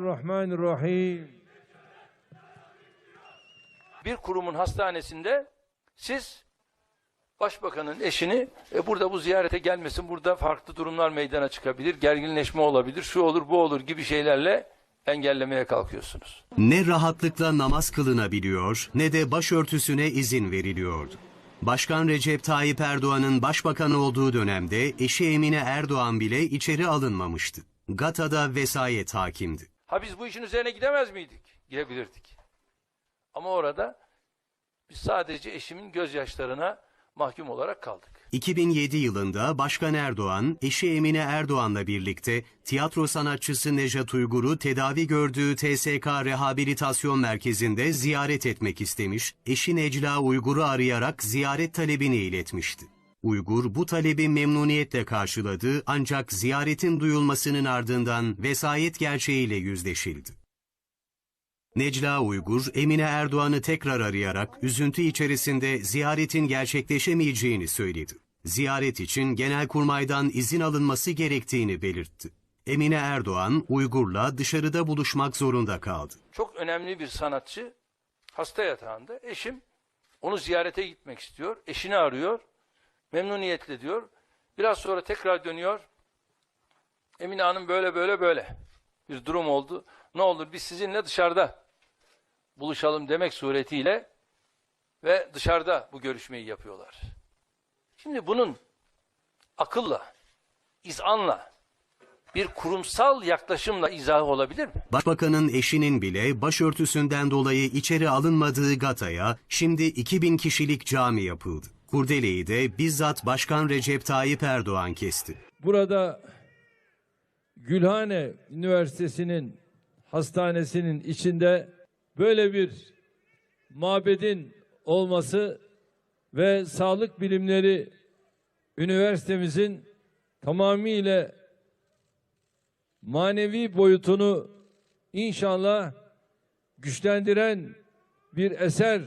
Bismillahirrahmanirrahim. bir kurumun hastanesinde siz başbakanın eşini e, burada bu ziyarete gelmesin, burada farklı durumlar meydana çıkabilir, gerginleşme olabilir, şu olur bu olur gibi şeylerle engellemeye kalkıyorsunuz. Ne rahatlıkla namaz kılınabiliyor ne de başörtüsüne izin veriliyordu. Başkan Recep Tayyip Erdoğan'ın başbakan olduğu dönemde eşi Emine Erdoğan bile içeri alınmamıştı. Gata'da vesayet hakimdi. Ha biz bu işin üzerine gidemez miydik? Gidebilirdik. Ama orada biz sadece eşimin gözyaşlarına mahkum olarak kaldık. 2007 yılında Başkan Erdoğan, eşi Emine Erdoğan'la birlikte tiyatro sanatçısı Nejat Uygur'u tedavi gördüğü TSK Rehabilitasyon Merkezi'nde ziyaret etmek istemiş, eşi Necla Uygur'u arayarak ziyaret talebini iletmişti. Uygur bu talebi memnuniyetle karşıladı ancak ziyaretin duyulmasının ardından vesayet gerçeğiyle yüzleşildi. Necla Uygur, Emine Erdoğan'ı tekrar arayarak üzüntü içerisinde ziyaretin gerçekleşemeyeceğini söyledi. Ziyaret için Genelkurmay'dan izin alınması gerektiğini belirtti. Emine Erdoğan, Uygur'la dışarıda buluşmak zorunda kaldı. Çok önemli bir sanatçı hasta yatağında. Eşim onu ziyarete gitmek istiyor. Eşini arıyor. Memnuniyetle diyor. Biraz sonra tekrar dönüyor. Emine Hanım böyle böyle böyle bir durum oldu. Ne olur biz sizinle dışarıda buluşalım demek suretiyle ve dışarıda bu görüşmeyi yapıyorlar. Şimdi bunun akılla, izanla, bir kurumsal yaklaşımla izahı olabilir mi? Başbakanın eşinin bile başörtüsünden dolayı içeri alınmadığı Gata'ya şimdi 2000 kişilik cami yapıldı. Kurdeleyi de bizzat Başkan Recep Tayyip Erdoğan kesti. Burada Gülhane Üniversitesi'nin hastanesinin içinde böyle bir mabedin olması ve sağlık bilimleri üniversitemizin tamamıyla manevi boyutunu inşallah güçlendiren bir eser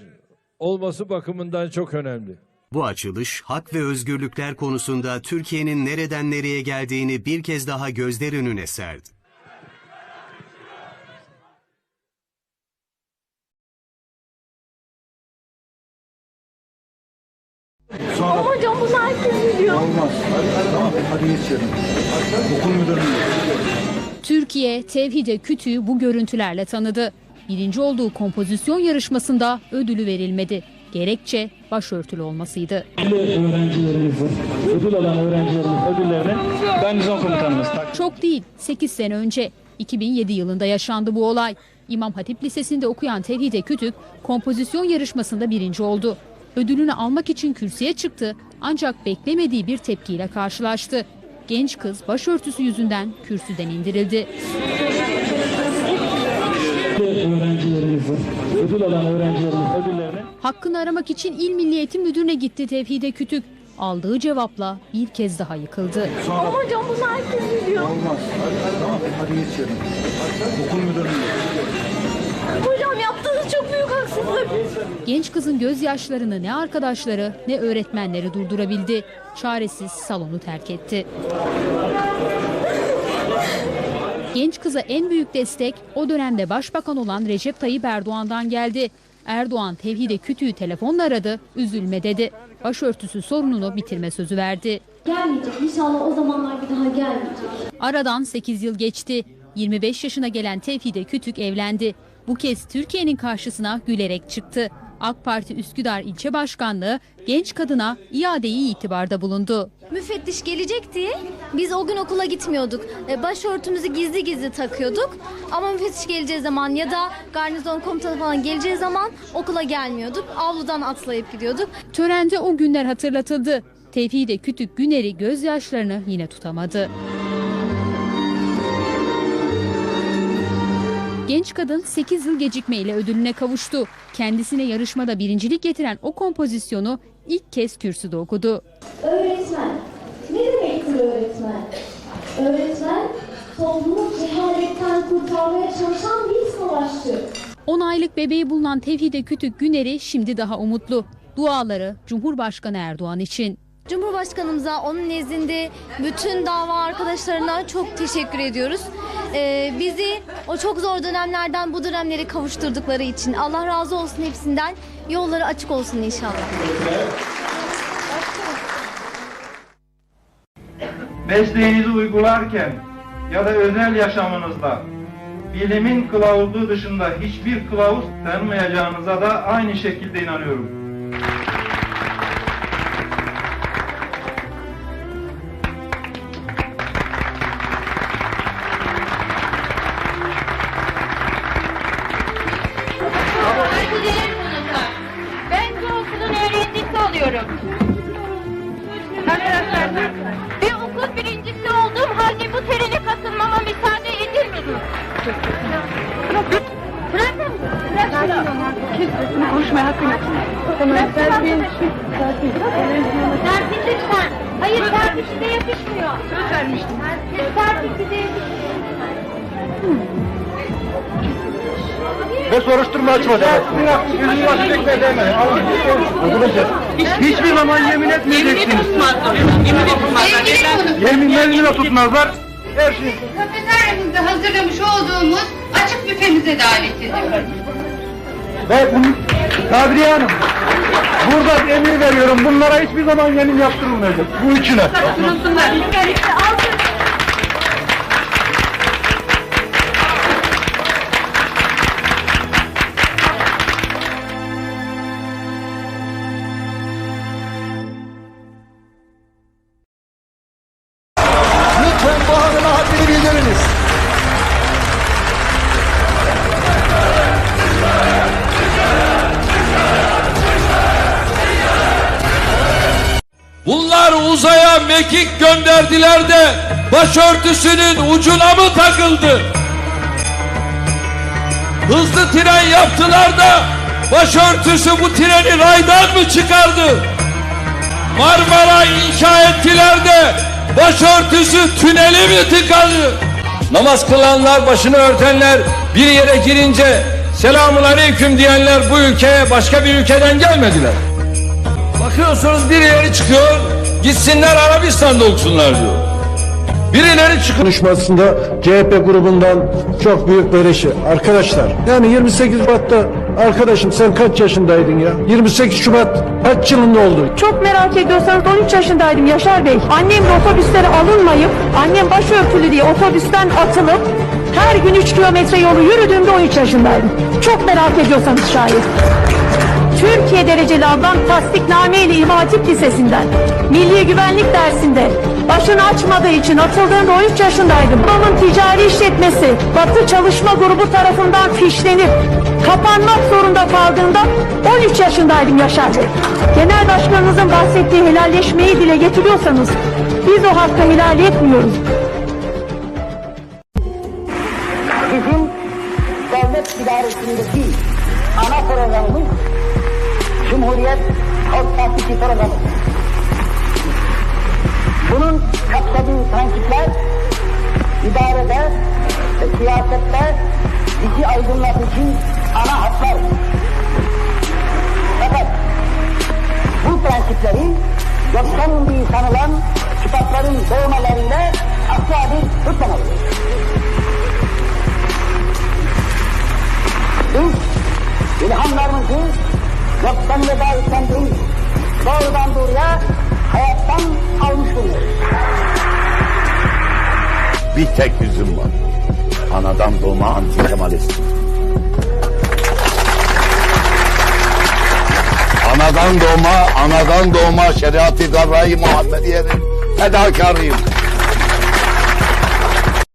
olması bakımından çok önemli. Bu açılış hak ve özgürlükler konusunda Türkiye'nin nereden nereye geldiğini bir kez daha gözler önüne serdi. Ama hocam bunu herkes biliyor. Olmaz. Tamam hadi geç içeri. Okul müdürünün. Türkiye Tevhide Kütü'yü bu görüntülerle tanıdı. Birinci olduğu kompozisyon yarışmasında ödülü verilmedi. Gerekçe başörtülü olmasıydı. öğrencilerimizin, ödül alan öğrencilerimizin ödüllerini garnizon komutanımız takdim Çok değil 8 sene önce 2007 yılında yaşandı bu olay. İmam Hatip Lisesi'nde okuyan Tevhide Kütük kompozisyon yarışmasında birinci oldu. Ödülünü almak için kürsüye çıktı ancak beklemediği bir tepkiyle karşılaştı. Genç kız başörtüsü yüzünden kürsüden indirildi. öğrencilerimizin, ödül alan öğrencilerimizin ödüllerini Hakkını aramak için İl Milli Eğitim Müdürü'ne gitti Tevhide Kütük. Aldığı cevapla bir kez daha yıkıldı. Ama hocam bunu herkes biliyor. Olmaz. Tamam hadi geç içeri. Okul müdürünün. Hocam yaptığınız çok büyük haksızlık. Genç kızın gözyaşlarını ne arkadaşları ne öğretmenleri durdurabildi. Çaresiz salonu terk etti. Genç kıza en büyük destek o dönemde başbakan olan Recep Tayyip Erdoğan'dan geldi. Erdoğan Tevhide Kütü'yü telefonla aradı, üzülme dedi. Başörtüsü sorununu bitirme sözü verdi. Gelmeyecek. İnşallah o zamanlar bir daha gelmeyecek. Aradan 8 yıl geçti. 25 yaşına gelen Tevhide Kütük evlendi. Bu kez Türkiye'nin karşısına gülerek çıktı. AK Parti Üsküdar İlçe Başkanlığı genç kadına iadeyi itibarda bulundu. Müfettiş gelecek diye biz o gün okula gitmiyorduk. E, Başörtümüzü gizli gizli takıyorduk. Ama müfettiş geleceği zaman ya da garnizon komutanı falan geleceği zaman okula gelmiyorduk. Avludan atlayıp gidiyorduk. Törende o günler hatırlatıldı. Tevhide Kütük Güner'i gözyaşlarını yine tutamadı. Genç kadın 8 yıl gecikmeyle ödülüne kavuştu. Kendisine yarışmada birincilik getiren o kompozisyonu ilk kez kürsüde okudu. Öğretmen. Ne demektir öğretmen? Öğretmen toplumu cehaletten kurtarmaya çalışan bir savaşçı. 10 aylık bebeği bulunan Tevhide Kütük Güner'i şimdi daha umutlu. Duaları Cumhurbaşkanı Erdoğan için. Cumhurbaşkanımıza, onun nezdinde bütün dava arkadaşlarına çok teşekkür ediyoruz. Ee, bizi o çok zor dönemlerden bu dönemlere kavuşturdukları için Allah razı olsun hepsinden. Yolları açık olsun inşallah. mesleğinizi uygularken ya da özel yaşamınızda bilimin kılavuzu dışında hiçbir kılavuz tanımayacağınıza da aynı şekilde inanıyorum. Konuşmaya hakkın yok. Serpil. Serpil lütfen. Hayır Serpil size yakışmıyor. Söz vermiştim. Serpil size yakışmıyor. Ve soruşturma açmayacak. Yüzünü açacak ve deme. Arkadaşlar hiçbir zaman yemin etmeyeceksiniz. Yeminlerini de tutmazlar. Her şey Kafeteryamızda hazırlamış olduğumuz açık büfemize davet ediyoruz. Ve bunu Kadriye Hanım burada emir veriyorum. Bunlara hiçbir zaman yemin yaptırılmayacak. Bu üçüne. Lütfen mekik gönderdiler de başörtüsünün ucuna mı takıldı? Hızlı tren yaptılar da başörtüsü bu treni raydan mı çıkardı? Marmara inşa ettiler de başörtüsü tüneli mi tıkadı? Namaz kılanlar, başını örtenler bir yere girince selamun aleyküm diyenler bu ülkeye başka bir ülkeden gelmediler. Bakıyorsunuz birileri çıkıyor, gitsinler Arabistan'da okusunlar diyor. Birileri çıkıyor. konuşmasında CHP grubundan çok büyük böyleşi. Arkadaşlar yani 28 Şubat'ta arkadaşım sen kaç yaşındaydın ya? 28 Şubat kaç yılında oldu? Çok merak ediyorsanız 13 yaşındaydım Yaşar Bey. Annem otobüslere alınmayıp, annem başörtülü diye otobüsten atılıp her gün 3 kilometre yolu yürüdüğümde 13 yaşındaydım. Çok merak ediyorsanız şayet. Türkiye dereceli alan tasdikname ile İmam Hatip Lisesi'nden Milli Güvenlik dersinde başını açmadığı için atıldığında 13 yaşındaydım. Babamın ticari işletmesi Batı Çalışma Grubu tarafından fişlenip kapanmak zorunda kaldığında 13 yaşındaydım Yaşar. Genel Başkanınızın bahsettiği helalleşmeyi dile getiriyorsanız biz o hakkı helal etmiyoruz. Bizim devlet idaresindeki ana programımız Cumhuriyet Halk Partisi programı. Bunun kapsadığı prensipler idarede ve siyasette bizi aydınlatıcı ana hatlar. Fakat bu prensipleri yoktan indiği sanılan kitapların doğmalarıyla asla bir tutmamalıyız. Biz ilhamlarımızı yoktan ve davetten değil, doğrudan doğruya hayattan almış bulunuyoruz. Bir tek yüzüm var. Anadan doğma anti Kemalist. Anadan doğma, anadan doğma şeriat-ı garra-i Muhammediye'nin fedakarıyım.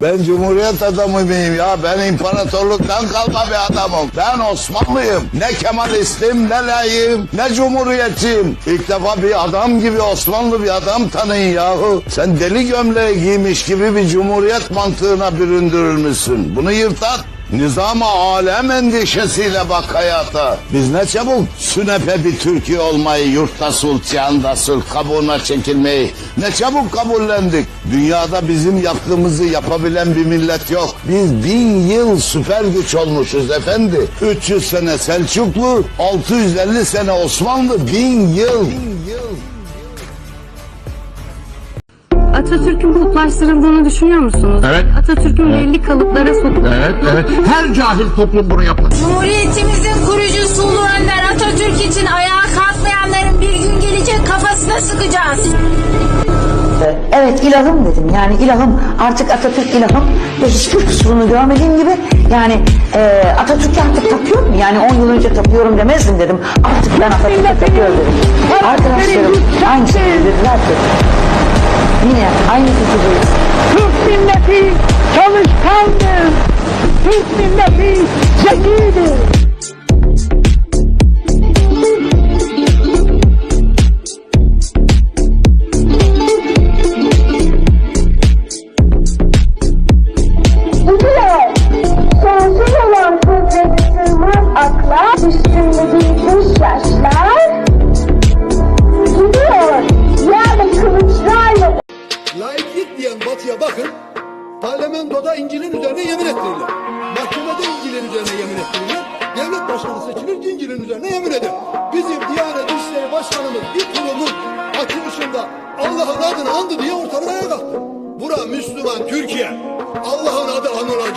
Ben Cumhuriyet adamı mıyım ya? Ben imparatorluktan kalma bir adamım. Ben Osmanlıyım. Ne Kemalistim, ne layığım, ne Cumhuriyetçiyim. İlk defa bir adam gibi Osmanlı bir adam tanıyın yahu. Sen deli gömleği giymiş gibi bir Cumhuriyet mantığına büründürülmüşsün. Bunu yırt at. Nizam-ı alem endişesiyle bak hayata. Biz ne çabuk sünepe bir Türkiye olmayı, yurtta sulh, cihanda sulh, kabuğuna çekilmeyi ne çabuk kabullendik. Dünyada bizim yaptığımızı yapabilen bir millet yok. Biz bin yıl süper güç olmuşuz efendi. 300 sene Selçuklu, 650 sene Osmanlı, bin yıl. Atatürk'ün kutlaştırıldığını düşünüyor musunuz? Evet. Atatürk'ün belli kalıplara sokup Evet, evet. Her cahil toplum bunu yapar. Cumhuriyetimizin kurucusu Ulu Önder Atatürk için ayağa kalkmayanların bir gün gelecek kafasına sıkacağız. Evet ilahım dedim. Yani ilahım artık Atatürk ilahım ve hiçbir kusurunu görmediğim gibi yani e, Atatürk'e artık tapıyorum. Yani 10 yıl önce tapıyorum demezdim dedim. Artık ben Atatürk'e tapıyorum dedim. Arkadaşlarım aynı şekilde dediler ki yine aynı fikirdeyiz. Türk milleti çalışkandır. Türk milleti zekidir.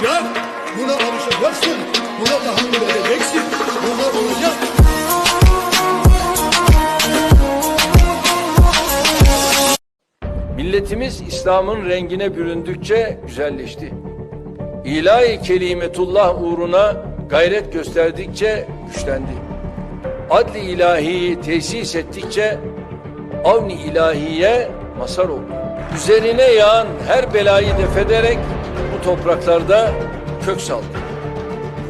Anılacak. Buna alışacaksın. Buna tahammül edeceksin. Bunlar olacak. Milletimiz İslam'ın rengine büründükçe güzelleşti. İlahi kelimetullah uğruna gayret gösterdikçe güçlendi. Adli ilahiyi tesis ettikçe avni ilahiye masar oldu. Üzerine yağan her belayı defederek topraklarda kök saldı.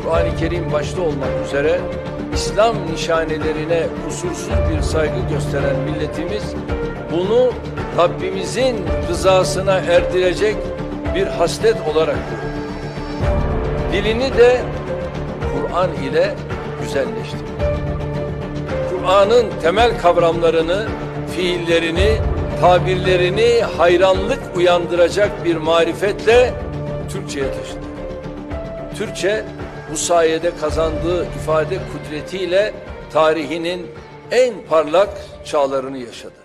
Kur'an-ı Kerim başta olmak üzere İslam nişanelerine kusursuz bir saygı gösteren milletimiz bunu Rabbimizin rızasına erdirecek bir haslet olarak gördü. Dilini de Kur'an ile güzelleştirdi. Kur'an'ın temel kavramlarını, fiillerini, tabirlerini hayranlık uyandıracak bir marifetle Türkçe'ye taşıdı. Türkçe bu sayede kazandığı ifade kudretiyle tarihinin en parlak çağlarını yaşadı.